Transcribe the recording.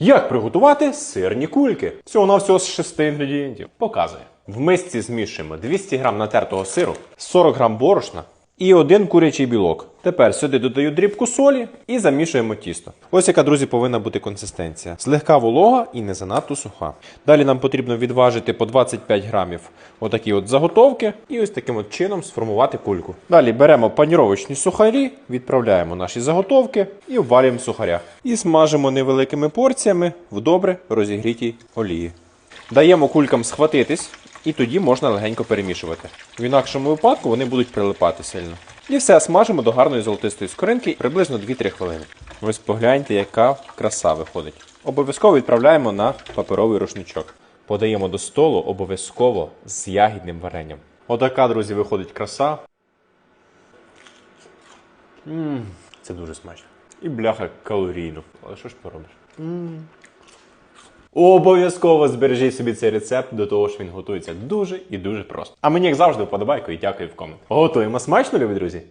Як приготувати сирні кульки? Всього на всього з 6 інгредієнтів. Показує. В мисці змішуємо 200 г натертого сиру, 40 г борошна і один курячий білок. Тепер сюди додаю дрібку солі і замішуємо тісто. Ось яка, друзі, повинна бути консистенція. Злегка волога і не занадто суха. Далі нам потрібно відважити по 25 грамів отакі от заготовки і ось таким от чином сформувати кульку. Далі беремо паніровочні сухарі, відправляємо наші заготовки і обвалюємо в сухарях. І смажимо невеликими порціями в добре розігрітій олії. Даємо кулькам схватитись, і тоді можна легенько перемішувати. В інакшому випадку вони будуть прилипати сильно. І все смажимо до гарної золотистої скоринки приблизно 2-3 хвилини. Ось погляньте, яка краса виходить. Обов'язково відправляємо на паперовий рушничок. Подаємо до столу обов'язково з ягідним варенням. Отака, друзі, виходить краса. Мм, це дуже смачно. І бляха калорійно. Але що ж поробиш? Обов'язково збережіть собі цей рецепт до того, ж він готується дуже і дуже просто. А мені, як завжди, вподобайку і дякую в комент. Готуємо смачно, любі друзі!